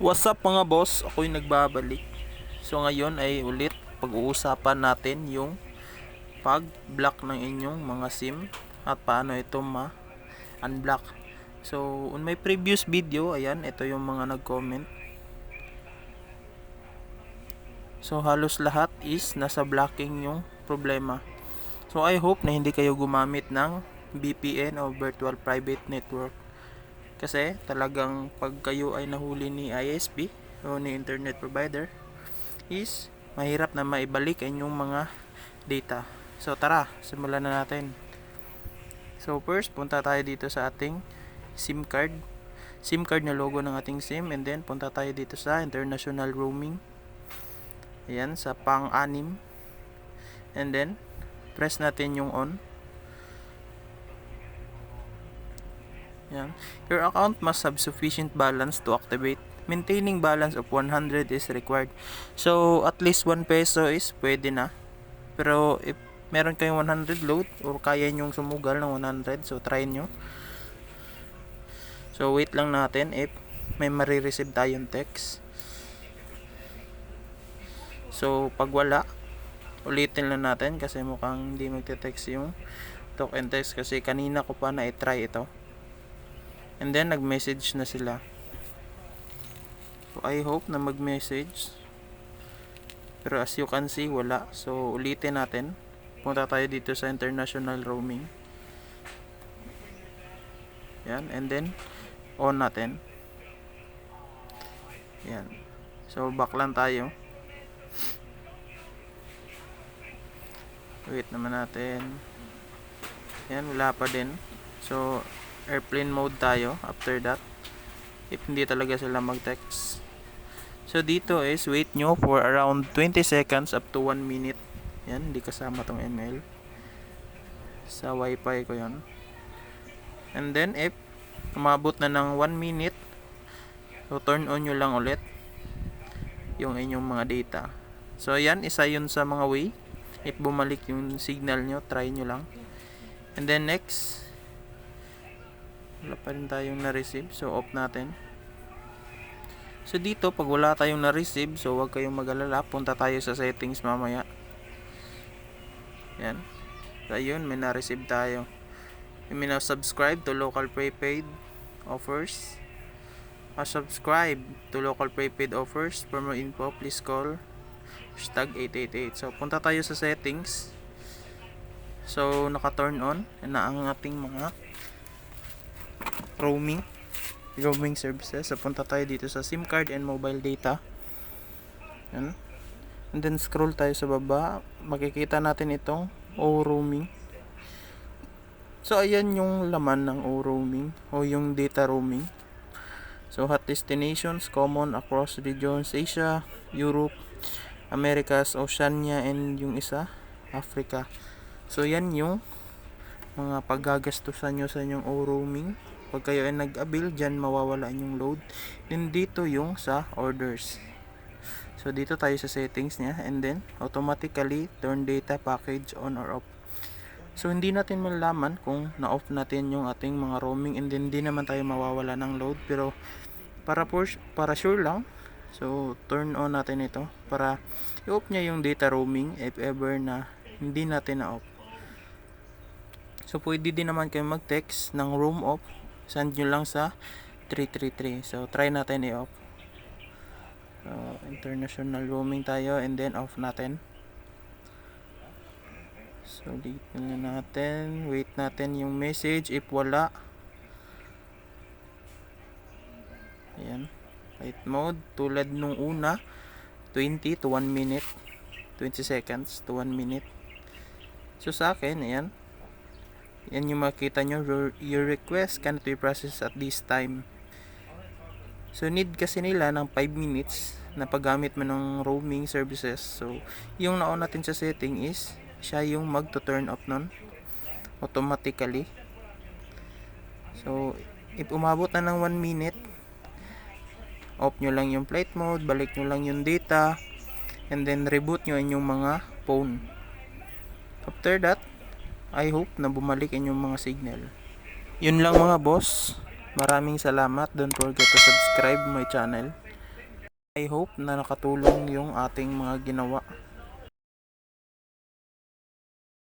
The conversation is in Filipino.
What's up mga boss? Ako'y nagbabalik. So ngayon ay ulit pag-uusapan natin yung pag-block ng inyong mga SIM at paano ito ma-unblock. So on my previous video, ayan, ito yung mga nag-comment. So halos lahat is nasa blocking yung problema. So I hope na hindi kayo gumamit ng VPN o Virtual Private Network. Kasi talagang pag kayo ay nahuli ni ISP o ni internet provider is mahirap na maibalik ang inyong mga data. So tara, simulan na natin. So first, punta tayo dito sa ating SIM card. SIM card na logo ng ating SIM and then punta tayo dito sa international roaming. Ayan, sa pang-anim. And then, press natin yung on. Yan. Your account must have sufficient balance to activate. Maintaining balance of 100 is required. So, at least 1 peso is pwede na. Pero, if meron kayong 100 load or kaya nyong sumugal ng 100, so try nyo. So, wait lang natin if may marireceive tayong text. So, pag wala, ulitin lang natin kasi mukhang hindi magte-text yung talk and text kasi kanina ko pa na i-try ito. And then, nag-message na sila. So, I hope na mag-message. Pero as you can see, wala. So, ulitin natin. Punta tayo dito sa international roaming. Yan. And then, on natin. Yan. So, back lang tayo. Wait naman natin. Yan, wala pa din. So, airplane mode tayo after that. If hindi talaga sila mag-text. So, dito is wait nyo for around 20 seconds up to 1 minute. Yan, hindi kasama tong email. Sa wifi ko yon. And then, if umabot na ng 1 minute, so turn on nyo lang ulit yung inyong mga data. So, yan, isa yun sa mga way if bumalik yung signal nyo, try nyo lang. And then next, wala pa rin tayong na-receive. So, off natin. So, dito, pag wala tayong na-receive, so huwag kayong mag-alala. Punta tayo sa settings mamaya. Yan. So, ayun, may na-receive tayo. May now subscribe to local prepaid offers. Uh, subscribe to local prepaid offers. For more info, please call hashtag 888. So, punta tayo sa settings. So, naka-turn on na ang ating mga roaming roaming services. So, punta tayo dito sa SIM card and mobile data. Yan. And then, scroll tayo sa baba. Makikita natin itong O roaming. So, ayan yung laman ng O roaming o yung data roaming. So, hot destinations common across regions Asia, Europe, Americas, Oceania, and yung isa, Africa. So, yan yung mga paggagastusan nyo sa inyong O-roaming. Pag kayo ay nag-avail, dyan mawawala yung load. Then, dito yung sa orders. So, dito tayo sa settings niya. And then, automatically, turn data package on or off. So, hindi natin malalaman kung na-off natin yung ating mga roaming. And then, hindi naman tayo mawawala ng load. Pero, para, for, para sure lang, So, turn on natin ito para i-off niya yung data roaming if ever na hindi natin na-off. So, pwede din naman kayo mag-text ng room off. Send nyo lang sa 333. So, try natin i-off. So, international roaming tayo and then off natin. So, dito na natin. Wait natin yung message. If wala, ayan flight mode tulad nung una 20 to 1 minute 20 seconds to 1 minute so sa akin ayan yan yung makita nyo. Your, request cannot be processed at this time. So need kasi nila ng 5 minutes na paggamit mo ng roaming services. So yung naon natin sa setting is siya yung mag to turn off nun. Automatically. So if umabot na ng 1 minute off nyo lang yung flight mode, balik nyo lang yung data, and then reboot nyo inyong mga phone. After that, I hope na bumalik inyong mga signal. Yun lang mga boss. Maraming salamat. Don't forget to subscribe my channel. I hope na nakatulong yung ating mga ginawa